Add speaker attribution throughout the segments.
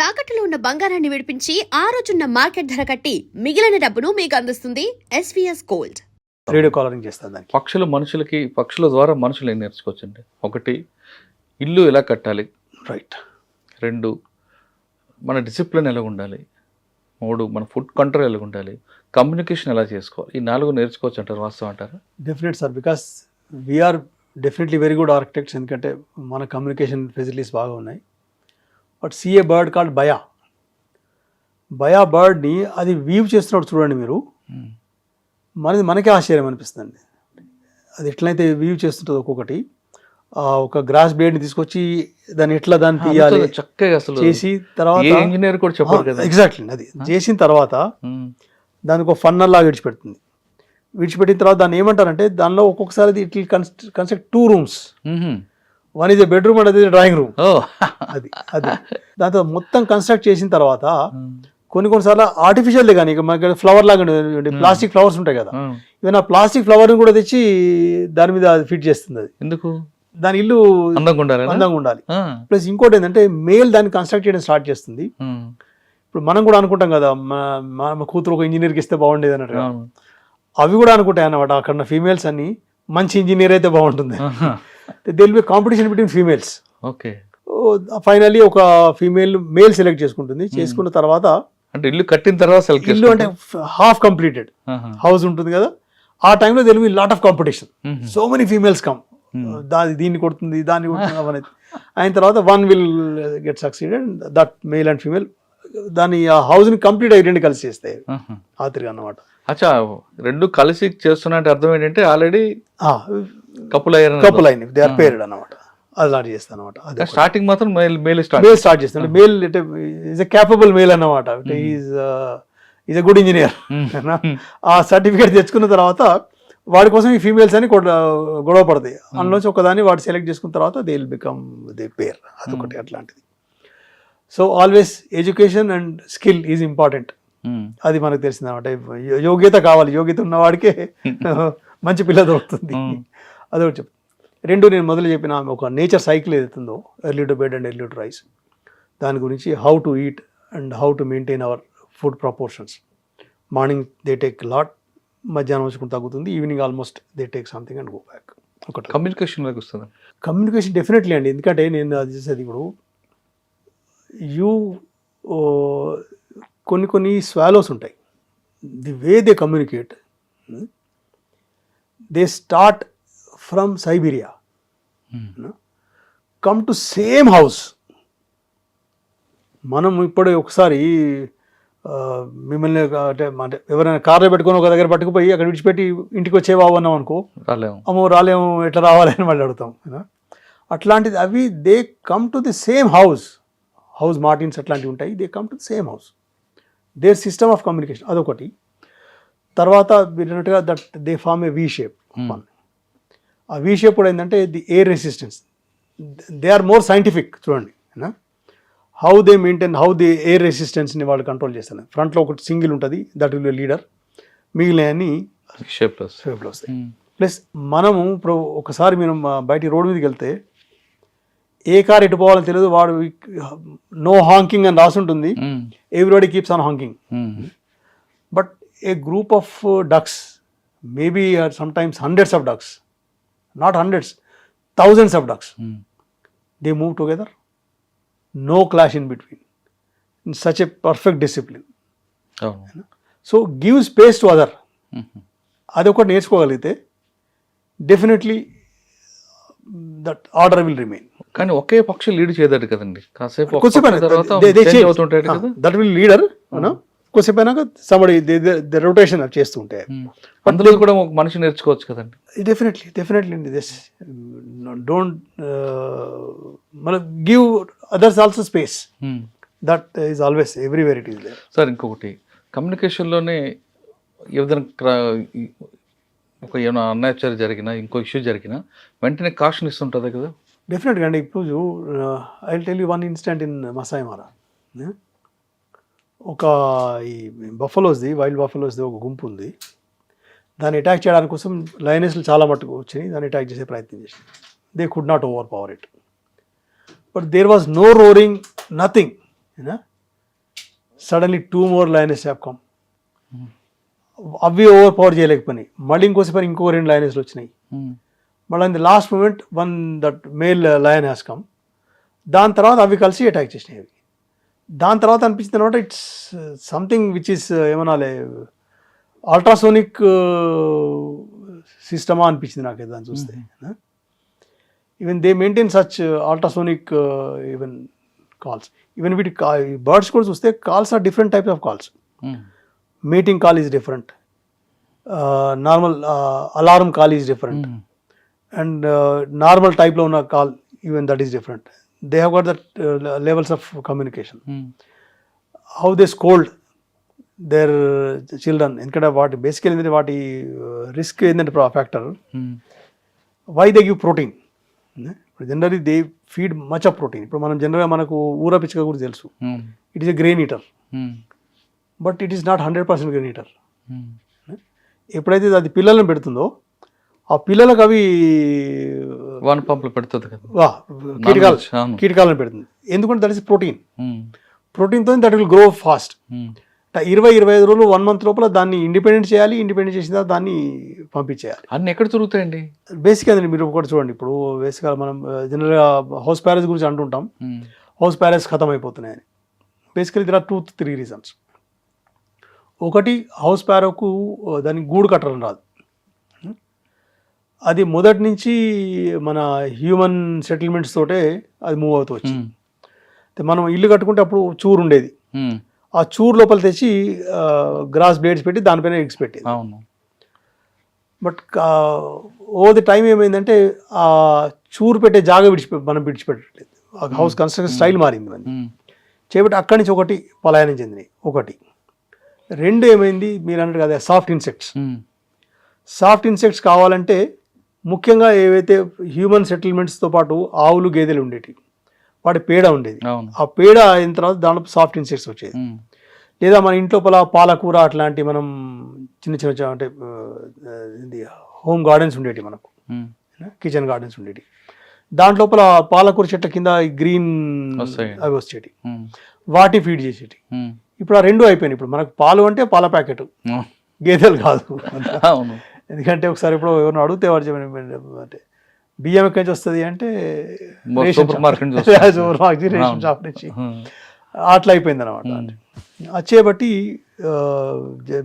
Speaker 1: తాకట్టులో ఉన్న బంగారాన్ని విడిపించి ఆ రోజున్న మార్కెట్ ధర కట్టి మిగిలిన డబ్బును మీకు అందిస్తుంది ఎస్వీఎస్ గోల్డ్
Speaker 2: రేడియో కాలరింగ్ చేస్తాను దానికి.
Speaker 3: పక్షులు మనుషులకి పక్షుల ద్వారా మనుషులు ఏం నేర్చుకోవచ్చండి? ఒకటి ఇల్లు ఎలా కట్టాలి?
Speaker 2: రైట్
Speaker 3: రెండు మన డిసిప్లిన్ ఎలా ఉండాలి? మూడు మన ఫుడ్ కంట్రోల్ ఎలా ఉండాలి? కమ్యూనికేషన్ ఎలా చేసుకోవాలి? ఈ నాలుగు నేర్చుకోవచ్చు అంటారు వాస్తవం అంటారా?
Speaker 2: Definite sir because we're definitely very good architects ఎందుకంటే మన కమ్యూనికేషన్ ఫెసిలిటీస్ బాగా ఉన్నాయి. But see a bird called baya. Baya బర్డ్ని అది వీవ్ చేస్తున్నప్పుడు చూడండి మీరు. మనది మనకే ఆశ్చర్యం అనిపిస్తుంది అది ఎట్లయితే వీవ్ చేస్తుంటుందో ఒక్కొక్కటి ఒక గ్రాస్ బ్లేడ్ని తీసుకొచ్చి దాన్ని ఎట్లా దాన్ని తీయాలి
Speaker 3: చక్కగా అసలు
Speaker 2: చేసి తర్వాత
Speaker 3: ఇంజనీర్ కూడా చెప్పారు కదా.
Speaker 2: ఎగ్జాక్ట్లీ అది. చేసిన తర్వాత దానికి ఒక ఫన్నర్ లాగా విడిచిపెడుతుంది. విడిచిపెట్టిన తర్వాత దాన్ని ఏమంటారంటే దానిలో ఒక్కొక్కసారి it will construct two rooms. One is a bedroom and అది డ్రాయింగ్ రూమ్ అది అది. దాంతో మొత్తం కన్స్ట్రక్ట్ చేసిన తర్వాత
Speaker 3: ఉమ్,
Speaker 2: కొన్ని కొన్నిసార్లు ఆర్టిఫిషియల్ కానీ మనకి ఫ్లవర్ లాగా ప్లాస్టిక్ ఫ్లవర్స్ ఉంటాయి కదా. ఆ ప్లాస్టిక్ ఫ్లవర్ని కూడా తెచ్చి దాని మీద ఫిట్ చేస్తుంది అది.
Speaker 3: ఎందుకు?
Speaker 2: దాని ఇల్లు
Speaker 3: అందంగా ఉండాలి
Speaker 2: అందంగా ఉండాలి. ప్లస్ ఇంకోటి ఏంటంటే మేల్ దాన్ని కన్స్ట్రక్ట్ చేయడం స్టార్ట్ చేస్తుంది. ఇప్పుడు మనం కూడా అనుకుంటాం కదా మా- కూతురు ఒక ఇంజనీర్కి ఇస్తే బాగుండేది అన్నట్టుగా అవి కూడా అనుకుంటాయి అన్నమాట. అక్కడ ఫీమేల్స్ అన్ని మంచి ఇంజనీర్ అయితే బాగుంటుంది. There'll be competition between females
Speaker 3: okay
Speaker 2: finally ఒక ఫీమేల్ మేల్ సెలెక్ట్ చేసుకుంటుంది. చేసుకున్న తర్వాత
Speaker 3: అంటే ఇల్లు కట్టిన తర్వాత సెలెక్ట్
Speaker 2: ఇల్లు అంటే హాఫ్ కంప్లీటెడ్ హౌస్ ఉంటుంది కదా. ఆ టైంలో there'll be lot of competition so many females come దాని దీన్ని కొడుతుంది దాన్ని కొడుతుంది అవన్నీ అయిన తర్వాత one will get succeeded that male and female దాని ఆ హౌస్ని కంప్లీట్ అయ్యి రెండు కలిసి చేస్తాయి ఆతిరిగా అన్నమాట.
Speaker 3: అచ్చా రెండు కలిసి చేస్తున్నట్టు అర్థం ఏంటంటే ఆల్రెడీ కపుల్ అయ్యారు
Speaker 2: కపుల్ అయినవి దే ఆర్ పేరెడ్ అన్నమాట అలాంటి చేస్తాను అనమాట
Speaker 3: స్టార్టింగ్ మాత్రం male male start
Speaker 2: male start చేస్తాడు. మేల్ అంటే ఈజ్ ఎ క్యాపబుల్ మేల్ అన్నమాట. అంటే is is a good engineer ఆ సర్టిఫికేట్ తెచ్చుకున్న తర్వాత వాడి కోసం ఈ ఫీమేల్స్ అని గొడవ పడతాయి. అందులోంచి ఒకదాన్ని వాడు సెలెక్ట్ చేసుకున్న తర్వాత they will become they pair అదొకటి అట్లాంటిది. So always education and skill is important అది మనకు తెలిసింది అనమాట యోగ్యత కావాలి. యోగ్యత ఉన్నవాడికే మంచి పిల్ల దొరుకుతుంది.
Speaker 3: Mm.
Speaker 2: అదొకటి చెప్పు. రెండు నేను మొదలు చెప్పిన ఒక నేచర్ సైకిల్ ఏదైతుందో early to bed and early to rise దాని గురించి how to eat and how to maintain our food proportions morning they take lot మధ్యాహ్నం వచ్చి కొంచెం తగ్గుతుంది evening almost they take something and go back ఒకటి
Speaker 3: communication వస్తుంది?
Speaker 2: Communication definitely అండి. ఎందుకంటే నేను అది చేసేది ఇప్పుడు యూ కొన్ని కొన్ని స్వాలోస్ ఉంటాయి. The way they communicate they start from Siberia come to same house మనం ఇప్పుడు ఒకసారి మిమ్మల్ని అంటే అంటే ఎవరైనా కార్లో పెట్టుకొని ఒక దగ్గర పట్టుకుపోయి అక్కడ విడిచిపెట్టి ఇంటికి వచ్చేవా అన్నాం అనుకో
Speaker 3: రాలేము
Speaker 2: అమ్మో రాలేము ఎట్లా రావాలి అని మళ్ళీ అడుగుతాం అట్లాంటిది అవి they come to the same house house martins అట్లాంటివి ఉంటాయి they come to the same house their system of communication అదొకటి. తర్వాత మీరు that they form a V shape ఆ వీ షేప్ కూడా ఏంటంటే the air resistance. They are more scientific చూడండి how they maintain how the air రెసిస్టెన్స్ని వాళ్ళు control చేస్తారు ఫ్రంట్లో ఒకటి సింగిల్ ఉంటుంది దట్ విల్ లీడర్ మిగిలినవన్నీ
Speaker 3: షేప్ ప్లస్
Speaker 2: షేప్లో వస్తాయి ప్లస్ మనము ఇప్పుడు ఒకసారి మనం బయట రోడ్డు మీదకి వెళ్తే ఏ కార్ ఎటు పోవాలో తెలియదు వాడు నో హాంకింగ్ అని రాసి ఉంటుంది. Everybody keeps on honking but a group of ducks maybe some times hundreds of ducks not hundreds thousands of ducks they move together no clash in between in such a perfect discipline
Speaker 3: అవును
Speaker 2: so give space to other అది ఒకటి నేర్చుకోగలిగితే definitely that order will remain
Speaker 3: కానీ ఒకే పక్షి lead చేయదట కదండి కాసేపు
Speaker 2: that will leader కొద్దిసేపు అయినాక సబడి రొటేషన్ చేస్తూ ఉంటాయి.
Speaker 3: అందులో కూడా ఒక మనిషి నేర్చుకోవచ్చు కదండి.
Speaker 2: డెఫినెట్లీ డెఫినెట్లీ అండి. దిస్ డోంట్ మన give others also space. That is always everywhere it is there
Speaker 3: sir ఇంకొకటి. కమ్యూనికేషన్లోనే ఏదైనా ఒక ఏమైనా అన్యాచురల్ జరిగినా ఇంకో ఇష్యూ జరిగినా వెంటనే కాషన్ ఇస్తుంటుంది కదా.
Speaker 2: డెఫినెట్గా అండి. ఇప్పుడు I tell you one instant in Masai Mara ఒక ఈ బఫలోస్ది వైల్డ్ బఫలోస్ది ఒక గుంపు ఉంది. దాన్ని అటాక్ చేయడానికి కోసం లయనెస్లు చాలా మట్టుకు వచ్చాయి దాన్ని అటాక్ చేసే ప్రయత్నం చేసి they could not overpower it but there was no roaring nothing suddenly two more lionesses have come అవి ఓవర్ పవర్ చేయలేకపోయినాయి. మళ్ళీ ఇంకోసేపు ఇంకో రెండు లైనెస్లు వచ్చినాయి. మళ్ళీ in the last moment one that male lion has come దాని తర్వాత అవి కలిసి అటాక్ చేసినాయి అవి. దాని తర్వాత అనిపించింది అనమాట ఇట్స్ సంథింగ్ విచ్ ఇస్ ఏమనాలే అల్ట్రాసోనిక్ సిస్టమా అనిపించింది నాకు దాన్ని చూస్తే. Even they maintain such ultrasonic even calls even వీటి బర్డ్స్ కూడా చూస్తే calls are different types of calls meeting call is different normal alarm call is different and normal టైప్లో ఉన్న call even that is different they have got that levels of communication how they scold their children ఎందుకంటే వాటి బేసికల్ ఏంటంటే వాటి risk ఏంటంటే factor why they give protein ఇప్పుడు generally they feed much of protein ఇప్పుడు మనం జనరల్గా మనకు ఊర పిచ్చుక కూడా తెలుసు. It is a grain eater but it is not hundred percent grain eater ఎప్పుడైతే అది పిల్లలను పెడుతుందో ఆ పిల్లలకు అవి
Speaker 3: వన్ పంపులు పెడుతుంది కదా.
Speaker 2: కీటకాలు. కీటకాలను పెడుతుంది. ఎందుకంటే దట్ ఇస్ ప్రోటీన్. ప్రోటీన్తో దట్ విల్ గ్రో ఫాస్ట్. ఇరవై ఇరవై ఐదు రోజులు వన్ మంత్ లోపల దాన్ని ఇండిపెండెంట్ చేయాలి ఇండిపెండెంట్ చేసిన తర్వాత దాన్ని పంపించేయాలి.
Speaker 3: అన్ని ఎక్కడ తిరుగుతాయండి
Speaker 2: బేసిక్ అదండి మీరు ఒకటి చూడండి. ఇప్పుడు బేసిక్గా మనం జనరల్గా హౌస్ ప్యారెస్ గురించి అంటుంటాం. హౌస్ ప్యారెస్ ఖతం అయిపోతున్నాయని basically there are two three reasons. ఒకటి హౌస్ ప్యారోకు దానికి గూడు కట్టడం రాదు. అది మొదటి నుంచి మన హ్యూమన్ సెటిల్మెంట్స్ తోటే అది మూవ్ అవుతూ వచ్చింది. మనం ఇల్లు కట్టుకుంటే అప్పుడు చూరు ఉండేది. ఆ చూరు లోపల తెచ్చి గ్రాస్ బ్లేడ్స్ పెట్టి దానిపైన ఎగ్స్ పెట్టేది.
Speaker 3: అవును.
Speaker 2: బట్ ఓ ది టైం ఏమైందంటే ఆ చూరు పెట్టే జాగా విడిచిపె మనం విడిచిపెట్టట్లేదు. ఆ హౌస్ కన్స్ట్రక్షన్ స్టైల్ మారింది మనది.
Speaker 3: ఉమ్,
Speaker 2: చేపట్టి అక్కడి నుంచి ఒకటి పలాయనం చెందినాయి ఒకటి. రెండు ఏమైంది? మీరు అన్నట్టు కదా సాఫ్ట్ ఇన్సెక్ట్స్ సాఫ్ట్ ఇన్సెక్ట్స్ కావాలంటే ముఖ్యంగా ఏవైతే హ్యూమన్ సెటిల్మెంట్స్తో పాటు ఆవులు గేదెలు ఉండేవి వాటి పేడ ఉండేది. ఆ పేడ అయిన తర్వాత దాంట్లో సాఫ్ట్ ఇన్సెక్ట్స్ వచ్చేది. లేదా మన ఇంట్లో పల పాలకూర అట్లాంటి మనం చిన్న చిన్న అంటే హోమ్ గార్డెన్స్ ఉండేవి మనకు. కిచెన్ గార్డెన్స్ ఉండేవి దాంట్లోపల పాలకూర చెట్ల కింద గ్రీన్
Speaker 3: వస్తాయి.
Speaker 2: అవి వచ్చేటి వాటి ఫీడ్ చేసేటి ఇప్పుడు ఆ రెండు అయిపోయినాయి. ఇప్పుడు మనకు పాలు అంటే పాల ప్యాకెట్. గేదెలు కాదు. ఎందుకంటే ఒకసారి ఇప్పుడు ఎవరిని అడిగితే వాడు చెప్పిన అంటే బియ్యం ఎక్కడి నుంచి వస్తుంది? అంటే
Speaker 3: super. Market.
Speaker 2: Super ration. Shop నుంచి. అట్లా అయిపోయింది అనమాట వచ్చేబట్టి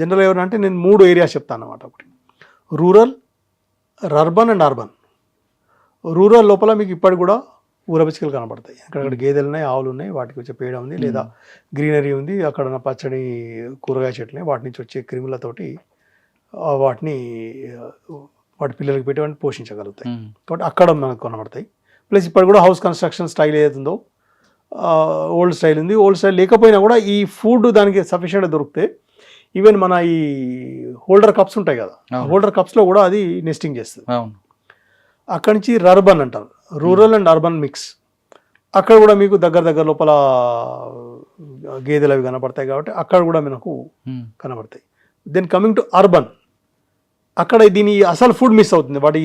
Speaker 2: జనరల్ ఎవరు అంటే నేను మూడు ఏరియాస్ చెప్తాను అనమాట ఒకటి. Rural urban and urban. Rural లోపల మీకు ఇప్పటికి కూడా ఊరపిచ్చికలు కనబడతాయి. అక్కడ గేదెలు ఉన్నాయి ఆవులు ఉన్నాయి వాటికి వచ్చే పేడ ఉంది లేదా గ్రీనరీ ఉంది అక్కడ ఉన్న పచ్చడి కూరగాయ చెట్లు ఉన్నాయి వాటి నుంచి వచ్చే క్రిములతోటి వాటిని వాటి పిల్లలకి పెట్టి వాటిని పోషించగలుగుతాయి కాబట్టి అక్కడ మనకు కనబడతాయి. ప్లస్ ఇప్పుడు కూడా హౌస్ కన్స్ట్రక్షన్ స్టైల్ ఏదైతుందో ఓల్డ్ స్టైల్ ఉంది. ఓల్డ్ స్టైల్ లేకపోయినా కూడా ఈ ఫుడ్ దానికి సఫిషియెంట్గా దొరికితే ఈవెన్ మన ఈ హోల్డర్ కప్స్ ఉంటాయి కదా. హోల్డర్ కప్స్లో కూడా అది నెస్టింగ్ చేస్తుంది. అక్కడి నుంచి రర్బన్ అంటారు. Rural and urban mix. అక్కడ కూడా మీకు దగ్గర దగ్గర లోపల గేదెలు అవి కనబడతాయి కాబట్టి అక్కడ కూడా మనకు కనబడతాయి. Then coming to urban. అక్కడ దీని అసలు ఫుడ్ మిస్ అవుతుంది. వాటి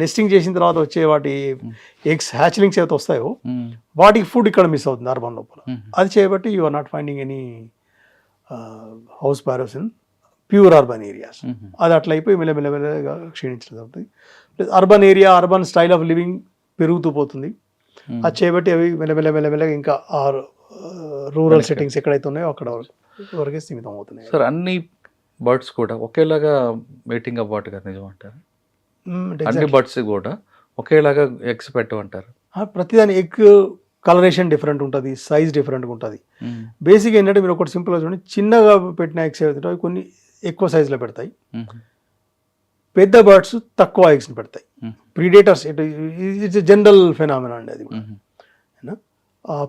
Speaker 2: నెస్టింగ్ చేసిన తర్వాత వచ్చే వాటి ఎగ్స్ హ్యాచ్లింగ్స్ ఏవైతే వస్తాయో
Speaker 3: ఉమ్,
Speaker 2: వాటికి ఫుడ్ ఇక్కడ మిస్ అవుతుంది అర్బన్ లోపల.
Speaker 3: ఉమ్,
Speaker 2: అది చేయబట్టి you are not finding any house sparrows in pure urban areas అది అట్లా అయిపోయి మెల్లమెల్లమెల్లగా క్షీణించడం అవుతుంది urban area urban style of living పెరుగుతూ పోతుంది.
Speaker 3: ఉమ్.
Speaker 2: అది చేయబట్టి అవి మెల్లమెల్ల మెల్లమెల్లగా ఇంకా ఆ రూరల్ సెట్టింగ్స్ ఎక్కడైతే ఉన్నాయో అక్కడ వరకే సీమితం అవుతున్నాయి.
Speaker 3: సార్ అన్ని బర్డ్స్ కూడా ఒకేలాగా మీటింగ్ అవ్వటు కదా నిజం అంటారు అన్ని. బర్డ్స్ కూడా ఒకేలాగా ఎగ్స్ పెట్టమంటారు?
Speaker 2: ప్రతిదాని ఎగ్ కలరేషన్ డిఫరెంట్ ఉంటుంది సైజ్ డిఫరెంట్గా ఉంటుంది.
Speaker 3: ఉమ్,
Speaker 2: బేసిక్ ఏంటంటే మీరు ఒకటి సింపుల్గా చూడండి చిన్నగా పెట్టిన ఎగ్స్ ఏవైతే అవి కొన్ని ఎక్కువ సైజులో పెడతాయి. పెద్ద బర్డ్స్ తక్కువ ఎగ్స్ని పెడతాయి. ప్రీడేటర్స్ ఇట్స్ జనరల్ ఫెనామినా అండి అది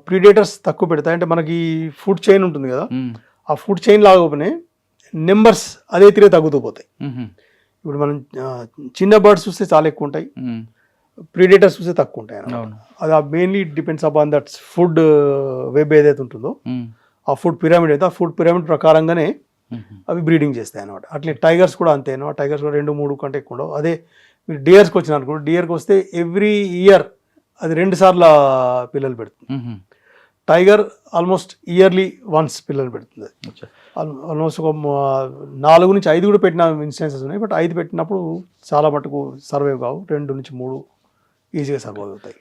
Speaker 2: ప్రీడేటర్స్ తక్కువ పెడతాయి. అంటే మనకి ఫుడ్ చైన్ ఉంటుంది కదా ఆ ఫుడ్ చైన్ లాగానే నెంబర్స్ అదే తిరిగి తగ్గుతూ పోతాయి. ఇప్పుడు మనం చిన్న బర్డ్స్ చూస్తే చాలా ఎక్కువ ఉంటాయి. ప్రీడేటర్స్ చూస్తే తక్కువ ఉంటాయి అది mainly depends upon that food web ఏదైతే ఉంటుందో ఆ ఫుడ్ పిరమిడ్ అయితే ఆ ఫుడ్ పిరమిడ్ ప్రకారంగానే అవి బ్రీడింగ్ చేస్తాయి అనమాట అట్లే టైగర్స్ కూడా అంతే అనమాట టైగర్స్ కూడా రెండు మూడు కంటే ఎక్కువ ఉండవు. అదే మీరు డియర్స్కి వచ్చిన అనుకోండి డియర్కి వస్తే ఎవ్రీ ఇయర్ అది రెండు సార్లు పిల్లలు పెడుతుంది. టైగర్ ఆల్మోస్ట్ ఇయర్లీ వన్స్ పిల్లలు పెడుతుంది. ఆల్మోస్ట్ ఒక నాలుగు నుంచి ఐదు కూడా పెట్టిన ఇన్స్టెన్సెస్ ఉన్నాయి బట్ ఐదు పెట్టినప్పుడు చాలా మటుకు సర్వైవ్ కావు. రెండు నుంచి మూడు ఈజీగా సర్వైవ్ అవుతాయి.